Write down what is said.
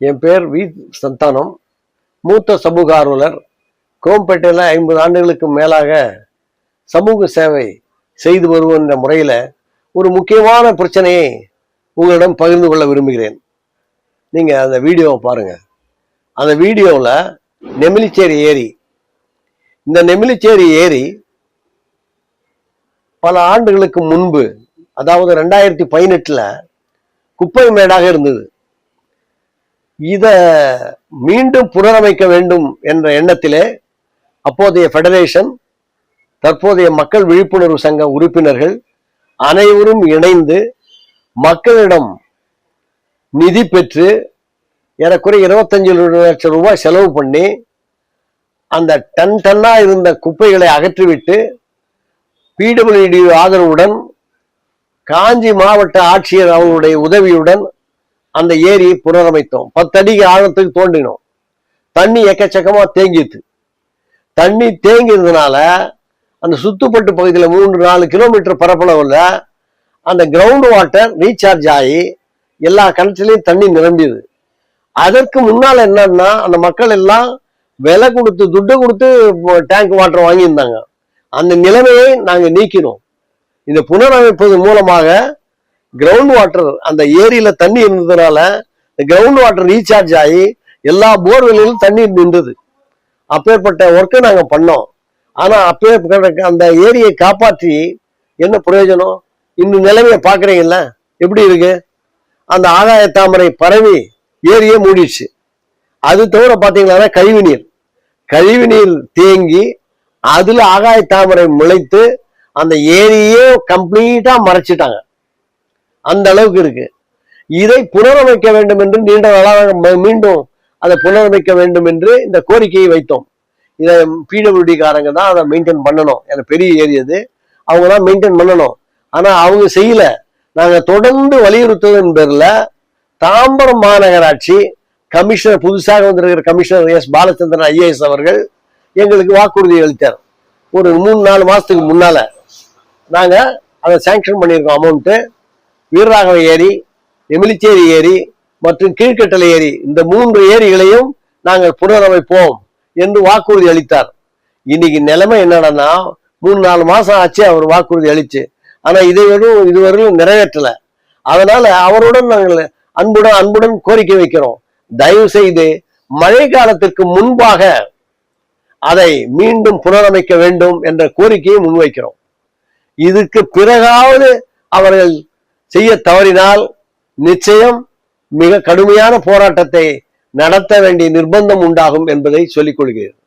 என் பேர் வி. சந்தானம். மூத்த சமூக ஆர்வலர் கோம்பேட்டையில் ஐம்பது ஆண்டுகளுக்கு மேலாக சமூக சேவை செய்து வருகின்ற முறையில் ஒரு முக்கியமான பிரச்சனையை உங்களிடம் பகிர்ந்து கொள்ள விரும்புகிறேன். நீங்கள் அந்த வீடியோவை பாருங்கள் அந்த வீடியோவில் நெமிலிச்சேரி ஏரி. இந்த நெமிலிச்சேரி ஏரி பல ஆண்டுகளுக்கு முன்பு அதாவது ரெண்டாயிரத்தி பதினெட்டில் குப்பை மேடாக இருந்தது. இத மீண்டும் புனரமைக்க வேண்டும் என்ற எண்ணத்திலே அப்போதைய ஃபெடரேஷன் தற்போதைய மக்கள் விழிப்புணர்வு சங்க உறுப்பினர்கள் அனைவரும் இணைந்து மக்களிடம் நிதி பெற்று ஏறக்குறைய இருபத்தஞ்சு லட்சம் ரூபாய் செலவு பண்ணி அந்த டன் டன்னா இருந்த குப்பைகளை அகற்றிவிட்டு பிடபிள்யூடி ஆதரவுடன் காஞ்சி மாவட்ட ஆட்சியர் அவர்களுடைய உதவியுடன் அந்த ஏரியை புனரமைத்தோம். பத்தடிக்கு ஆழத்துக்கு தோண்டினோம் தண்ணி எக்கச்சக்கமா தேங்கிது தண்ணி தேங்கியதுனால அந்த சுத்துப்பட்டு பகுதியில் மூன்று நாலு கிலோமீட்டர் பரப்பளவில் அந்த கிரவுண்ட் வாட்டர் ரீசார்ஜ் ஆகி எல்லா கிணற்றுலையும் தண்ணி நிரம்பியது. அதற்கு முன்னால் என்னன்னா அந்த மக்கள் எல்லாம் விலை கொடுத்து துட்டு கொடுத்து டேங்க் வாட்டர் வாங்கியிருந்தாங்க. அந்த நிலைமையை நாங்கள் நீக்கினோம். இந்த புனரமைப்பது மூலமாக கிரவுண்ட் வாட்டர் அந்த ஏரியில தண்ணி இருந்ததுனால கிரவுண்ட் வாட்டர் ரீசார்ஜ் ஆகி எல்லா போர்வெல்லிலும் தண்ணி நின்றுது. அப்பேற்பட்ட ஒர்க்கை நாங்க பண்ணோம். ஆனா அப்பே அந்த ஏரியை காப்பாற்றி என்ன பிரயோஜனம்? இந்த நிலைமையை பார்க்குறீங்கல்ல? எப்படி இருக்கு? அந்த ஆகாய தாமரை பரவி ஏரியே மூடிடுச்சு. அது தவிர பார்த்தீங்கன்னா கழிவு நீர். கழிவு நீர் தேங்கி அதில் ஆகாய தாமரை முளைத்து அந்த ஏரியே கம்ப்ளீட்டா மறைச்சிட்டாங்க. அந்த அளவுக்கு இருக்கு. இதை புனரமைக்க வேண்டும் என்று நீண்ட நாளாக ம- மீண்டும் அதை புனரமைக்க வேண்டும் என்று இந்த கோரிக்கையை வைத்தோம். இதை பிடபிள்யூடி காரங்க தான் அதை மெயின்டைன் பண்ணணும். எனக்கு பெரிய ஏரியா அவங்க தான் மெயின்டைன் பண்ணணும். ஆனால் அவங்க செய்யல. நாங்கள் தொடர்ந்து வலியுறுத்துவதன் பேரில் தாம்பரம் மாநகராட்சி கமிஷனர் புதுசாக வந்திருக்கிற கமிஷனர் எஸ். பாலச்சந்திரன் ஐஏஎஸ் அவர்கள் எங்களுக்கு வாக்குறுதி அளித்தார். ஒரு மூணு நாலு மாதத்துக்கு முன்னால். நாங்கள் அதை சேங்ஷன் பண்ணியிருக்கோம் அமௌண்ட்டு வீரராகவ ஏரி எமிலிச்சேரி ஏரி மற்றும் கீழ்கட்டளை ஏரி. இந்த மூன்று ஏரிகளையும் நாங்கள் புனரமைப்போம் என்று வாக்குறுதி அளித்தார். இன்னைக்கு நிலைமை என்னன்னா மூணு நாலு மாசம் ஆச்சு அவர் வாக்குறுதி அளிச்சு. ஆனா இதை இதுவரையும் நிறைவேற்றல. அதனால அவருடன் நாங்கள் அன்புடன் அன்புடன் கோரிக்கை வைக்கிறோம். தயவு செய்து மழை காலத்திற்கு முன்பாக அதை மீண்டும் புனரமைக்க வேண்டும் என்ற கோரிக்கையை முன்வைக்கிறோம். இதுக்கு பிறகாவது அவர்கள் செய்ய தவறினால் நிச்சயம் மிக கடுமையான போராட்டத்தை நடத்த வேண்டிய நிர்பந்தம் உண்டாகும் என்பதை சொல்லிக் கொள்கிறேன்.